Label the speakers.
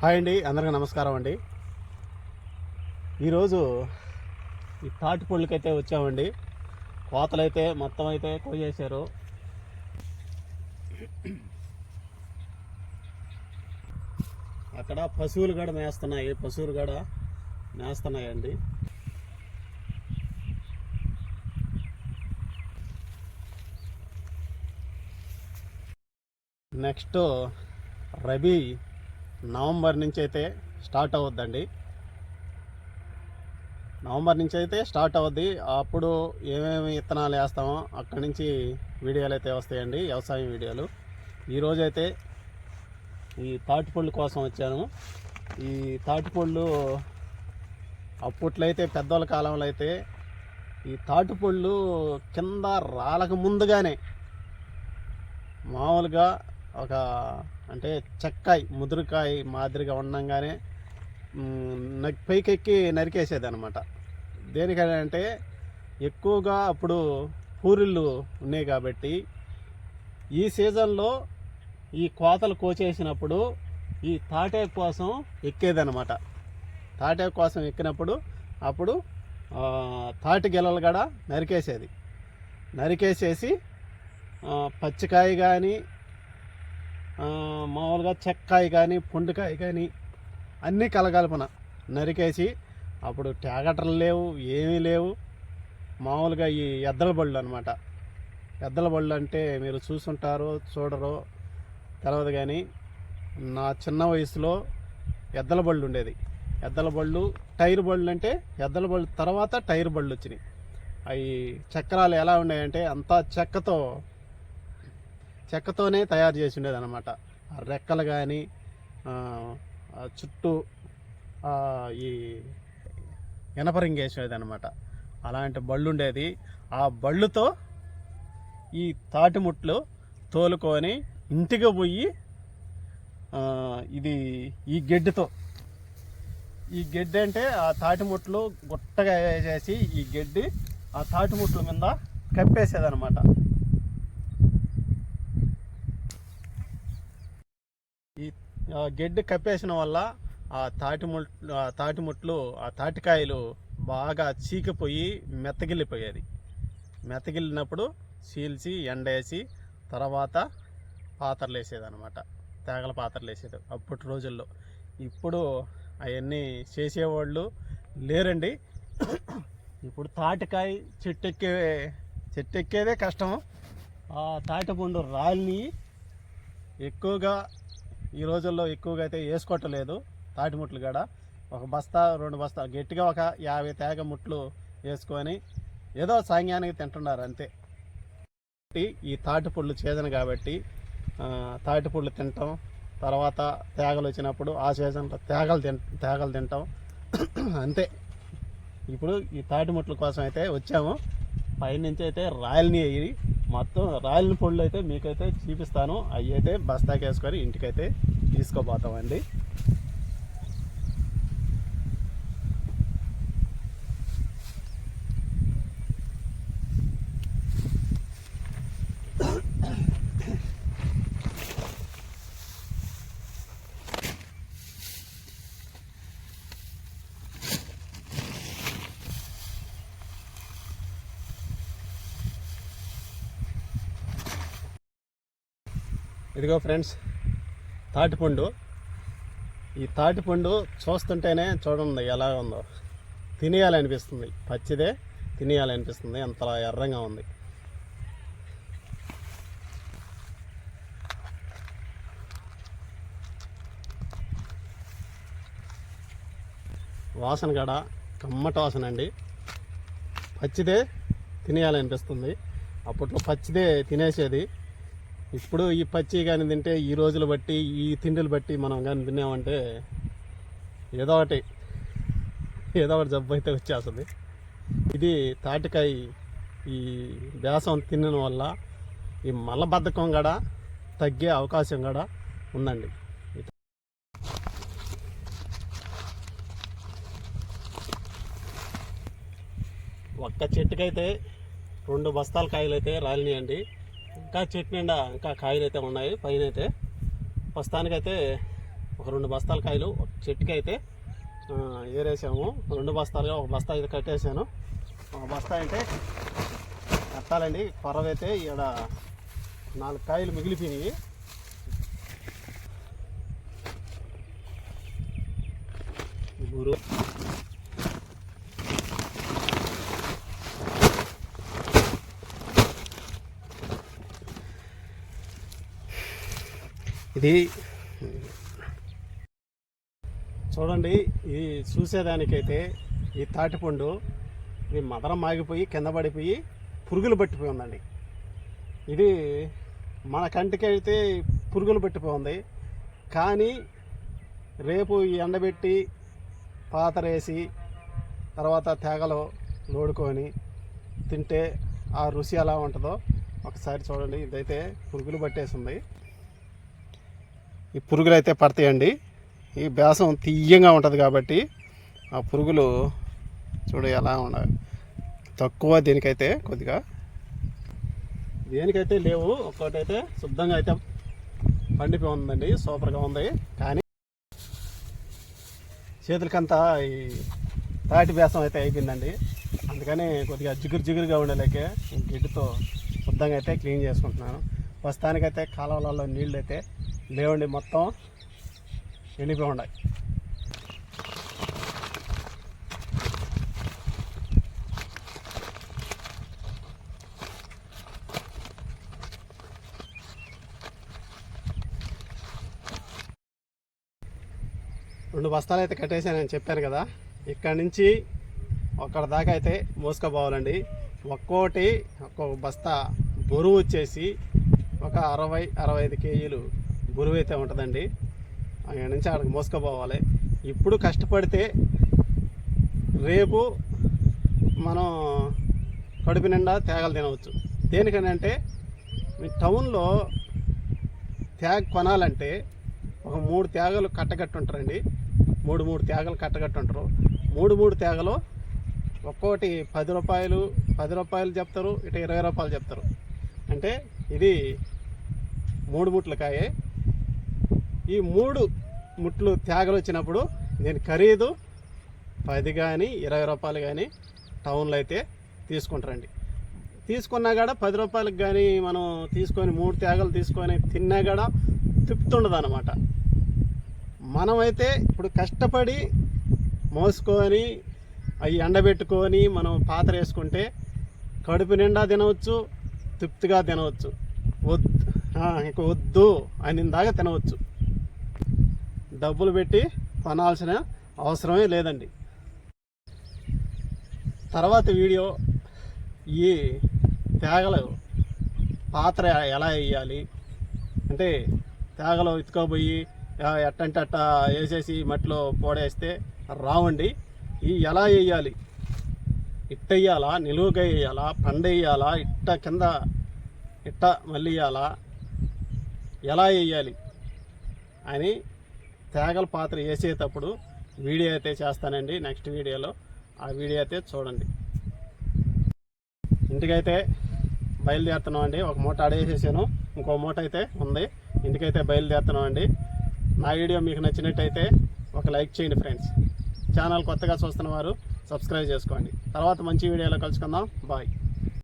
Speaker 1: Hi అండి అందరికీ నమస్కారం అండి. ఈరోజు ఈ తాటి పళ్ళకైతే వచ్చామండి. కోతలైతే మొత్తం అయితే కోయేశారు అక్కడ పశువులు కూడా మేస్తున్నాయి పశువులు కూడా మేస్తున్నాయండి. నెక్స్ట్ రబీ నవంబర్ నుంచి అయితే స్టార్ట్ అవుద్దండి. నవంబర్ నుంచి అయితే స్టార్ట్ అవుద్ది. అప్పుడు ఏమేమి విత్తనాలు వేస్తామో అక్కడి నుంచి వీడియోలు అయితే వస్తాయండి వ్యవసాయం వీడియోలు. ఈరోజు అయితే ఈ తాటిపళ్ళు కోసం వచ్చాను. ఈ తాటిపళ్ళు అప్పట్లో అయితే పెద్దోళ్ళ కాలంలో అయితే ఈ తాటిపళ్ళు కింద రాలక ముందుగానే మామూలుగా ఒక అంటే చెక్కాయ ముదురుకాయ మాదిరిగా ఉండంగానే పైకెక్కి నరికేసేది అనమాట దేనికంటే అంటే ఎక్కువగా అప్పుడు పూరిళ్ళు ఉన్నాయి కాబట్టి ఈ సీజన్లో ఈ కోతలు కోచేసినప్పుడు ఈ తాటాకు కోసం ఎక్కేదనమాట తాటాకు కోసం ఎక్కినప్పుడు అప్పుడు తాటి గెలలు కూడా నరికేసేది. నరికేసేసి పచ్చికాయ కానీ మామూలుగా చెక్కాయ కానీ పుండుకాయ కానీ అన్నీ కలగలుపున. నరికేసి అప్పుడు ట్యాగటర్లు లేవు ఏమీ లేవు. మామూలుగా ఈ ఎద్దల బళ్ళు అనమాట ఎద్దల బళ్ళు అంటే మీరు చూసుంటారో చూడరో తెలియదు కానీ నా చిన్న వయసులో ఎద్దల బళ్ళు ఉండేది. ఎద్దల బళ్ళు టైర్ బళ్ళు అంటే ఎద్దల బళ్ళు తర్వాత టైర్ బళ్ళు వచ్చినాయి. అవి చక్రాలు ఎలా ఉన్నాయంటే అంతా చెక్కతో చెక్కతోనే తయారు చేసి ఉండేది అనమాట రెక్కలు కానీ చుట్టూ ఈ ఇనపరింగ్ వేసేది అనమాట అలాంటి బళ్ళు ఉండేది. ఆ బళ్ళుతో ఈ తాటిముట్లు తోలుకొని ఇంటికి పోయి ఇది ఈ గెడ్డితో. ఈ గెడ్డి అంటే ఆ తాటిముట్లు గుట్టగా వేసేసి ఈ గెడ్డి ఆ తాటిముట్ల మీద కప్పేసేది ఈ ఆ, గెడ్డి కప్పేసిన వల్ల ఆ తాటి ఆ తాటిముట్లు ఆ తాటికాయలు బాగా చీకిపోయి మెత్తగిల్లిపోయేది. మెత్తగిల్లినప్పుడు చీల్చి ఎండేసి తర్వాత పాత్రలు వేసేది అనమాట తేగల పాత్రలు వేసేది అప్పటి రోజుల్లో. ఇప్పుడు అవన్నీ చేసేవాళ్ళు లేరండి. ఇప్పుడు తాటికాయ చెట్టు ఎక్కే చెట్టు ఎక్కేదే కష్టం ఆ తాటిపండు రాళ్ళని ఎక్కువగా ఈ రోజుల్లో ఎక్కువగా అయితే వేసుకోవట్లేదు. తాటిముట్లు కాడ ఒక బస్తా రెండు బస్తా గట్టిగా ఒక యాభై తేగ ముట్లు వేసుకొని ఏదో సాంగ్యానికి తింటున్నారు అంతే. ఈ తాటిపళ్ళు సీజన్ కాబట్టి ఆ, తింటాం. తర్వాత తేగలు వచ్చినప్పుడు ఆ సీజన్లో తేగలు తింట తేగలు తింటాం. అంతే. ఇప్పుడు ఈ తాటిముట్ల కోసం అయితే వచ్చాము. పైనుంచి అయితే రాయల్ని అయ్యి మొత్తం రాయల పళ్ళు అయితే మీకైతే చూపిస్తాను. అవి అయితే బస్తాకేసుకొని ఇంటికైతే తీసుకోబోతామండి ఇదిగో ఫ్రెండ్స్ తాటిపండు. ఈ తాటిపండు చూస్తుంటేనే చూడండి ఎలా ఉందో. తినేయాలనిపిస్తుంది. పచ్చిదే తినేయాలనిపిస్తుంది. అంత ఎర్రంగా ఉంది. వాసన కాడ కమ్మట వాసన అండి. పచ్చిదే తినేయాలనిపిస్తుంది. అప్పట్లో పచ్చిదే తినేసేది. ఇప్పుడు ఈ పచ్చి కానీ తింటే ఈ రోజులు బట్టి ఈ తిండిలు బట్టి మనం కానీ తిన్నామంటే ఏదో ఒకటి ఏదో ఒకటి జబ్బు అయితే వచ్చేస్తుంది. ఇది తాటికాయ ఈ బేసం తినడం వల్ల ఈ మలబద్ధకం కూడా తగ్గే అవకాశం కూడా ఉందండి. ఒక్క చెట్టుకైతే రెండు బస్తాల కాయలు అయితే రాలినాయండి. ఇంకా చెట్టు నిండా ఇంకా కాయలు అయితే ఉన్నాయి. పైన అయితే ప్రస్తుతానికైతే ఒక రెండు బస్తాల కాయలు ఒక చెట్టుకి అయితే ఏరేసాము. రెండు బస్తాలుగా ఒక బస్తా అయితే కట్టేసాను. ఒక బస్తా అంటే కట్టాలండి. కొరవైతే ఇక్కడ నాలుగు కాయలు మిగిలిపోయినాయి. ఊరు ఇది చూడండి ఇది చూసేదానికైతే ఈ తాటిపండు ఇది మదరం మాగిపోయి కింద పడిపోయి పురుగులు పట్టిపోయి ఉందండి ఇది మన కంటికి అయితే పురుగులు పట్టిపోయింది. కానీ రేపు ఎండబెట్టి పాతరేసి తర్వాత తేగలో లోడుకొని తింటే ఆ రుచి ఎలా ఉంటుందో ఒకసారి చూడండి. ఇదైతే పురుగులు పట్టేసింది. ఈ పురుగులు అయితే పడతాయండి. ఈ బేసం తీయంగా ఉంటుంది కాబట్టి ఆ పురుగులు చూడు ఎలా ఉన్నాయి. తక్కువ దీనికైతే కొద్దిగా దేనికైతే లేవు ఒక్కటైతే శుద్ధంగా అయితే పండిపోయి ఉందండి. సూపర్గా ఉంది. కానీ చేతులకంతా ఈ తాటి బేసం అయితే అయిపోయిందండి. అందుకని కొద్దిగా జిగురు జిగురుగా ఉండలేకే గిడ్డుతో శుద్ధంగా అయితే క్లీన్ చేసుకుంటున్నాను. ప్రస్తుతానికైతే కాలువలలో నీళ్ళు అయితే లేవండి మొత్తం ఎండిపోయి ఉన్నాయి. రెండు బస్తాలు అయితే కట్టేసానని చెప్పాను కదా. ఇక్కడ నుంచి ఒక్కడ దాకా అయితే మోసుకుపోవాలండి. ఒక్కోటి ఒక్కొక్క బస్తా బరువు వచ్చేసి ఒక అరవై అరవై ఐదు కేజీలు బరువు అయితే ఉంటుందండి. అక్కడి నుంచి అక్కడికి మోసుకుపోవాలి. ఇప్పుడు కష్టపడితే రేపు మనం కడుపు నిండా తేగలు తినవచ్చు. దేనికని అంటే మీ టౌన్లో తేగ కొనాలంటే ఒక మూడు తేగలు కట్టగట్టుంటారండి మూడు మూడు తేగలు కట్టగట్టుంటారు మూడు మూడు తేగలు ఒక్కోటి పది రూపాయలు పది రూపాయలు చెప్తారు ఇటు ఇరవై రూపాయలు చెప్తారు. అంటే ఇది మూడు మూట్ల కాయే ఈ మూడు ముట్లు త్యాగలు వచ్చినప్పుడు దీని ఖరీదు పది కానీ ఇరవై రూపాయలు కానీ టౌన్లో అయితే తీసుకుంటారండి. తీసుకున్నా కూడా పది రూపాయలకు కానీ మనం తీసుకొని మూడు త్యాగలు తీసుకొని తిన్నా కూడా తిప్పుతుండదు అనమాట మనమైతే ఇప్పుడు కష్టపడి మోసుకొని అవి ఎండబెట్టుకొని మనం పాత్ర వేసుకుంటే కడుపు నిండా తినవచ్చు తృప్తిగా తినవచ్చు. వద్దు ఇంక వద్దు అని దాకా తినవచ్చు. డబ్బులు పెట్టి కొనాల్సిన అవసరమే లేదండి. తర్వాత వీడియో ఈ తేగలు పాత్ర ఎలా వేయాలి? అంటే తేగలు ఇతుకోబోయి ఎట్టంటే అట్ట వేసేసి మట్టిలో పోడేస్తే రావండి. ఈ ఎలా వేయాలి? ఇట్ట వేయాలా? నిలువుగా వేయాలా? పండేయాలా ఇట్ట కింద ఇట్ట మళ్ళీ వేయాలా? ఎలా వేయాలి? అని తేగల పాత్ర వేసేటప్పుడు వీడియో అయితే చేస్తానండి నెక్స్ట్ వీడియోలో. ఆ వీడియో అయితే చూడండి. ఇంటికైతే బయలుదేరుతున్నాం అండి ఒక మూట ఆడేసేసాను. ఇంకో మూట అయితే ఉంది. ఇంటికైతే బయలుదేరుతున్నాం అండి నా వీడియో మీకు నచ్చినట్టయితే ఒక లైక్ చేయండి ఫ్రెండ్స్. ఛానల్ కొత్తగా చూస్తున్న వారు సబ్స్క్రైబ్ చేసుకోండి. తర్వాత మంచి వీడియోలో కలుసుకుందాం. బాయ్.